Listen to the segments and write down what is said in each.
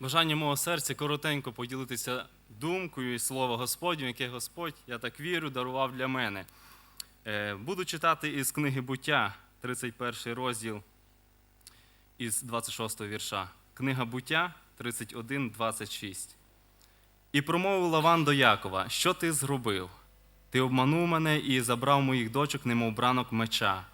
Бажання мого серця коротенько поділитися думкою і слово Господню, яке Господь, я так вірю, дарував для мене. Е, Буду читати із книги Буття, 31 розділ із 26 вірша. Книга Буття 31, 26. І промовив Лаван до Якова: Що ти зробив? Ти обманув мене і забрав моїх дочок, немов бранок меча.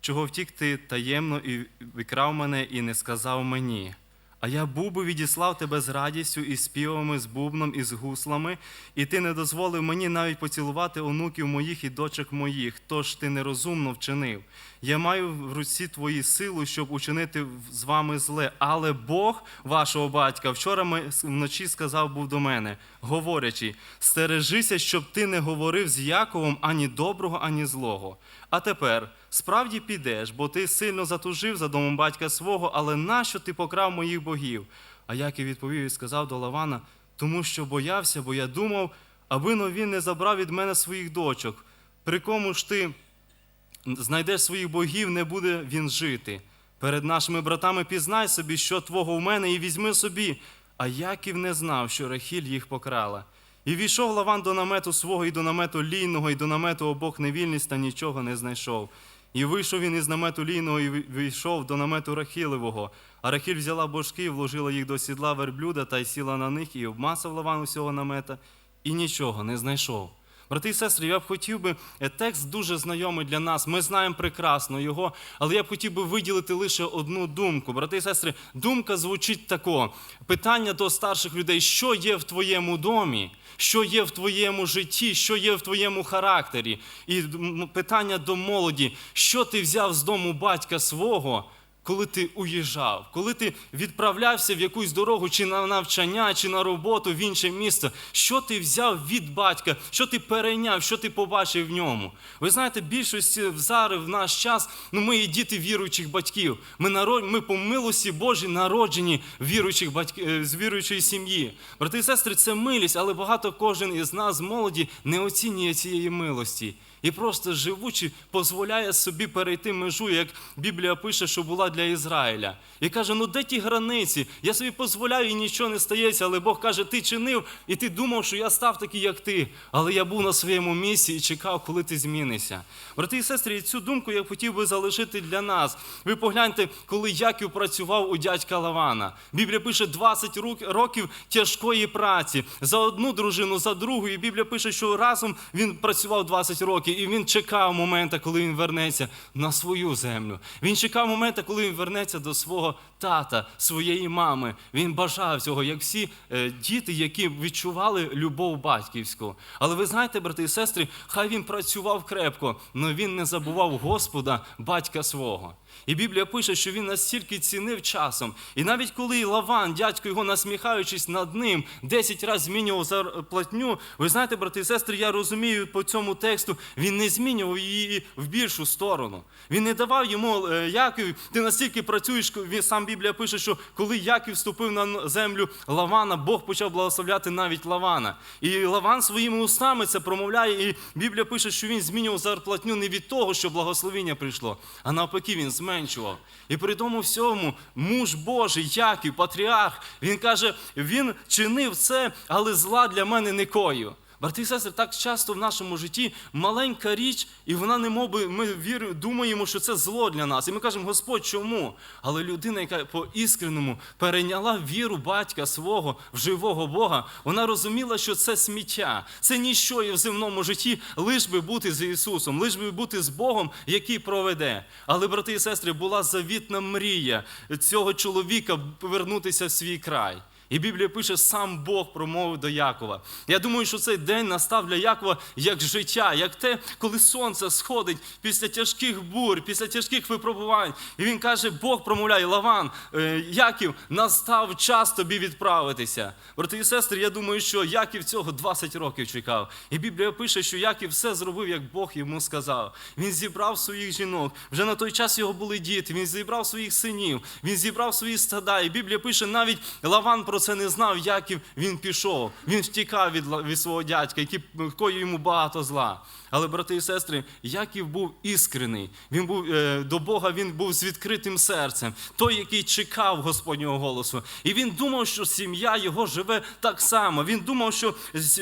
Чого втік ти таємно і викрав мене, і не сказав мені. А я був би відіслав тебе з радістю і співами, з бубном і з гуслами, і ти не дозволив мені навіть поцілувати онуків моїх і дочок моїх, тож ти нерозумно вчинив. Я маю в руці твої силу, щоб учинити з вами зле. Але Бог вашого батька вчора вночі сказав був до мене, говорячи: стережися, щоб ти не говорив з Яковом ані доброго, ані злого. А тепер справді підеш, бо ти сильно затужив за домом батька свого, але нащо ти покрав моїх богів? А Яків відповів і сказав до Лавана, тому що боявся, бо я думав, аби но він не забрав від мене своїх дочок. При кому ж ти знайдеш своїх богів, не буде він жити. Перед нашими братами пізнай собі, що твого в мене, і візьми собі. А Яків не знав, що Рахіль їх покрала. І війшов Лаван до намету свого, і до намету лійного, і до намету обох невільність, та нічого не знайшов. І вийшов він із намету лійного і війшов до намету Рахілевого. А Рахіль взяла божки, вложила їх до сідла верблюда та й сіла на них, і обмасав Лаван усього намета, і нічого не знайшов. Брати і сестри, я б хотів би е, текст дуже знайомий для нас. Ми знаємо прекрасно його, але я б хотів би виділити лише одну думку. Брати і сестри, думка звучить тако: питання до старших людей: що є в твоєму домі, що є в твоєму житті, що є в твоєму характері? І питання до молоді: що ти взяв з дому батька свого? Коли ти уїжджав, коли ти відправлявся в якусь дорогу, чи на навчання, чи на роботу в інше місто, що ти взяв від батька, що ти перейняв, що ти побачив в ньому? Ви знаєте, більшості зараз в наш час, ну ми є діти віруючих батьків. Ми народ, ми по милості Божій народжені віруючих батьків е, з віруючої сім'ї. Брати і сестри, це милість, але багато кожен із нас молоді не оцінює цієї милості. І просто живучи, дозволяє собі перейти межу, як Біблія пише, що була для Ізраїля. І каже: ну де ті границі? Я собі дозволяю і нічого не стається. Але Бог каже, ти чинив, і ти думав, що я став такий, як ти. Але я був на своєму місці і чекав, коли ти змінишся. Брати і сестри, цю думку я хотів би залишити для нас. Ви погляньте, коли Яків працював у дядька Лавана. Біблія пише 20 років тяжкої праці за одну дружину, за другу. І Біблія пише, що разом він працював 20 років, і він чекав моменту, коли він вернеться на свою землю. Він чекав моменту, коли він вернеться до свого тата, своєї мами. Він бажав цього, як всі е, діти, які відчували любов батьківську. Але ви знаєте, брати і сестри, хай він працював крепко, але він не забував Господа, батька свого. І Біблія пише, що він настільки цінив часом. І навіть коли Лаван, дядько його насміхаючись над ним, 10 разів змінював зарплатню, ви знаєте, брати і сестри, я розумію по цьому тексту, він не змінював її в більшу сторону. Він не давав йому е, Яків, ти настільки працюєш, сам Біблія пише, що коли Яків вступив на землю Лавана, Бог почав благословляти навіть Лавана. І Лаван своїми устами це промовляє, і Біблія пише, що він змінював зарплатню не від того, що благословіння прийшло, а навпаки, він зменшував. І при тому всьому муж Божий, Яків, патріарх, він каже, він чинив це, але зла для мене не кою. Брати і сестри, так часто в нашому житті маленька річ, і вона не би ми віримо, думаємо, що це зло для нас. І ми кажемо, Господь, чому? Але людина, яка по-іскренному перейняла віру батька свого в живого Бога, вона розуміла, що це сміття, це ніщо є в земному житті, лиш би бути з Ісусом, лиш би бути з Богом, який проведе. Але, брати і сестри, була завітна мрія цього чоловіка повернутися в свій край. І Біблія пише, сам Бог промовив до Якова. Я думаю, що цей день настав для Якова як життя, як те, коли сонце сходить після тяжких бур, після тяжких випробувань. І він каже: Бог промовляє, Лаван, е, Яків, настав час тобі відправитися. Брати і сестри, я думаю, що Яків цього 20 років чекав. І Біблія пише, що Яків все зробив, як Бог йому сказав. Він зібрав своїх жінок. Вже на той час його були діти. Він зібрав своїх синів, він зібрав свої стада. І Біблія пише, навіть Лаван про це не знав, Яків він пішов. Він втікав від, від свого дядька, який коїв йому багато зла. Але, брати і сестри, Яків був іскрений. Він був е, до Бога, він був з відкритим серцем, той, який чекав Господнього голосу. І він думав, що сім'я його живе так само. Він думав, що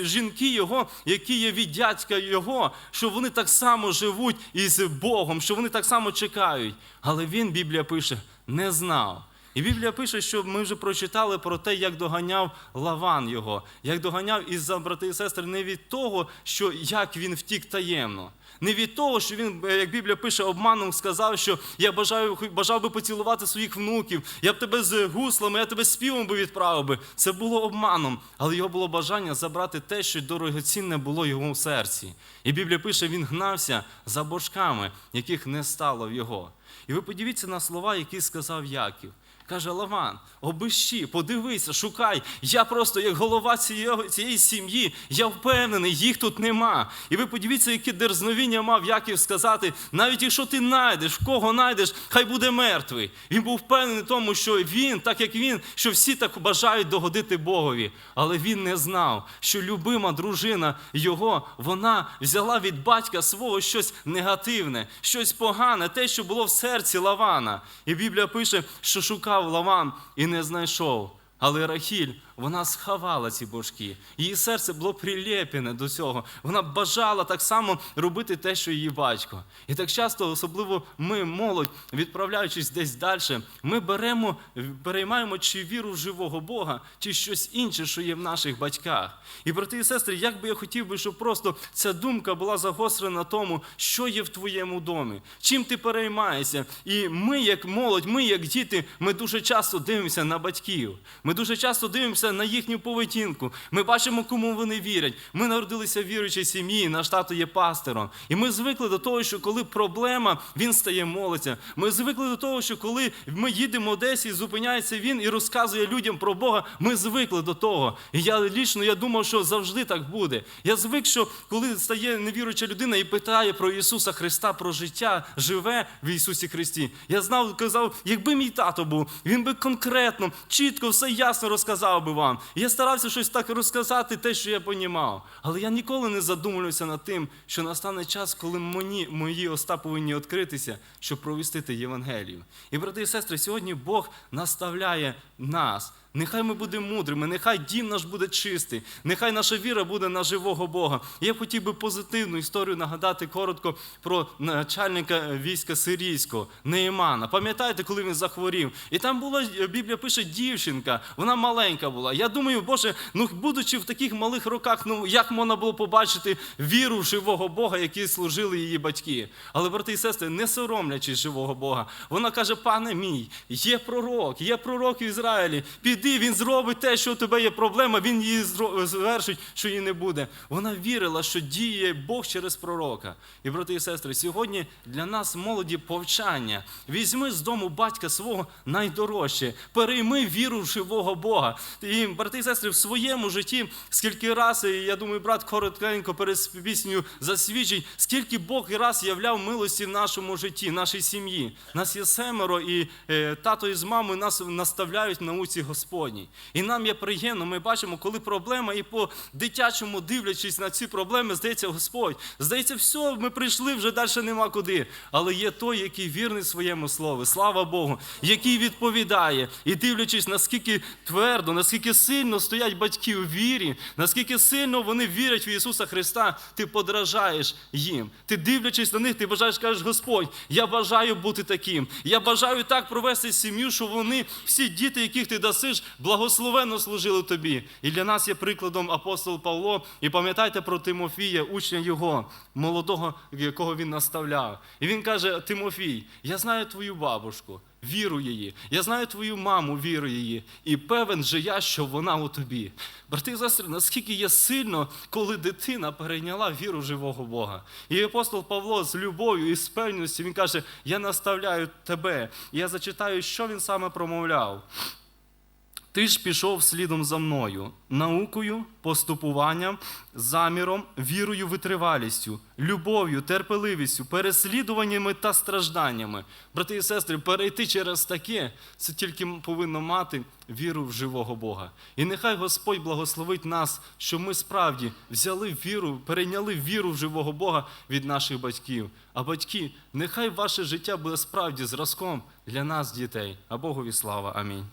жінки його, які є від дядька його, що вони так само живуть із Богом, що вони так само чекають. Але він, Біблія пише, не знав. І Біблія пише, що ми вже прочитали про те, як доганяв Лаван його, як доганяв із-за брати і сестри, не від того, що як він втік таємно. Не від того, що він, е, як Біблія пише, обманом сказав, що я бажаю, бажав би поцілувати своїх внуків, я б тебе з гуслами, я тебе співом би відправив би. Це було обманом, але його було бажання забрати те, що дорогоцінне було його в серці. І Біблія пише, він гнався за божками, яких не стало в його. І ви подивіться на слова, які сказав Яків. Каже Лаван, обищи, подивися, шукай. Я просто, як голова цієї, цієї сім'ї, я впевнений, їх тут нема. І ви подивіться, яке дерзновіння мав Яків сказати, навіть якщо ти знайдеш, в кого знайдеш, хай буде мертвий. Він був впевнений в тому, що він, так як він, що всі так бажають догодити Богові. Але він не знав, що любима дружина його, вона взяла від батька свого щось негативне, щось погане, те, що було в серці Лавана. І Біблія пише, що шукав Лаван і не знайшов. Але Рахіль, вона сховала ці божки. Її серце було прилеплене до цього. Вона бажала так само робити те, що її батько. І так часто, особливо ми, молодь, відправляючись десь далі, ми беремо, переймаємо чи віру в живого Бога, чи щось інше, що є в наших батьках. І брати і сестри, як би я хотів би, щоб просто ця думка була загострена на тому, що є в твоєму домі, чим ти переймаєшся. І ми, як молодь, ми, як діти, ми дуже часто дивимося на батьків. Ми дуже часто дивимося на їхню поведінку. Ми бачимо, кому вони вірять. Ми народилися в віруючій сім'ї, наш тато є пастором. І ми звикли до того, що коли проблема, він стає молиться. Ми звикли до того, що коли ми їдемо в Одесі, зупиняється він і розказує людям про Бога. Ми звикли до того. І я лічно я думав, що завжди так буде. Я звик, що коли стає невіруюча людина і питає про Ісуса Христа, про життя, живе в Ісусі Христі. Я знав, казав, якби мій тато був, він би конкретно, чітко, все ясно розказав би вам. Я старався щось так розказати, те, що я понімав. Але я ніколи не задумувався над тим, що настане час, коли мені, мої оста повинні відкритися, щоб провістити Євангелію. І, брати і сестри, сьогодні Бог наставляє нас. Нехай ми будемо мудрими, нехай дім наш буде чистий, нехай наша віра буде на живого Бога. Я хотів би позитивну історію нагадати коротко про начальника війська сирійського Неїмана. Пам'ятаєте, коли він захворів? І там була Біблія пише дівчинка, вона маленька була. Я думаю, Боже, ну будучи в таких малих роках, ну як можна було побачити віру в живого Бога, які служили її батьки. Але, брати і сестри, не соромлячись живого Бога, вона каже: пане мій, є пророк, є пророк в Ізраїлі. Піди, він зробить те, що у тебе є проблема, він її звершить, що її не буде. Вона вірила, що діє Бог через пророка. І, брати і сестри, сьогодні для нас молоді повчання. Візьми з дому батька свого найдорожче, перейми віру в живого Бога. І, брати і сестри, в своєму житті, скільки раз, і я думаю, брат коротенько перед піснею засвідчить, скільки Бог раз являв милості в нашому житті, нашій сім'ї. Нас є семеро, і е, тато із мамою нас наставляють в науці Господній. І нам є приємно, ми бачимо, коли проблема, і по дитячому дивлячись на ці проблеми, здається, Господь. Здається, все, ми прийшли, вже далі нема куди. Але є той, який вірний своєму слову, слава Богу, який відповідає. І дивлячись, наскільки твердо, наскільки сильно стоять батьки у вірі, наскільки сильно вони вірять в Ісуса Христа, ти подражаєш їм. Ти дивлячись на них, ти бажаєш, кажеш, Господь, я бажаю бути таким. Я бажаю так провести сім'ю, щоб вони, всі діти, яких ти дасиш, благословенно служили тобі. І для нас є прикладом апостол Павло. І пам'ятайте про Тимофія, учня його, молодого, якого він наставляв. І він каже: Тимофій, я знаю твою бабушку. Віру її, я знаю твою маму, віру її, і певен же я, що вона у тобі. Брати і сестри, наскільки є сильно, коли дитина перейняла віру живого Бога. І апостол Павло з любов'ю і з певністю він каже: Я наставляю тебе. І я зачитаю, що він саме промовляв. Ти ж пішов слідом за мною, наукою, поступуванням, заміром, вірою, витривалістю, любов'ю, терпеливістю, переслідуваннями та стражданнями. Брати і сестри, перейти через таке це тільки повинно мати віру в живого Бога. І нехай Господь благословить нас, що ми справді взяли віру, перейняли віру в живого Бога від наших батьків. А батьки, нехай ваше життя буде справді зразком для нас, дітей. А Богові слава. Амінь.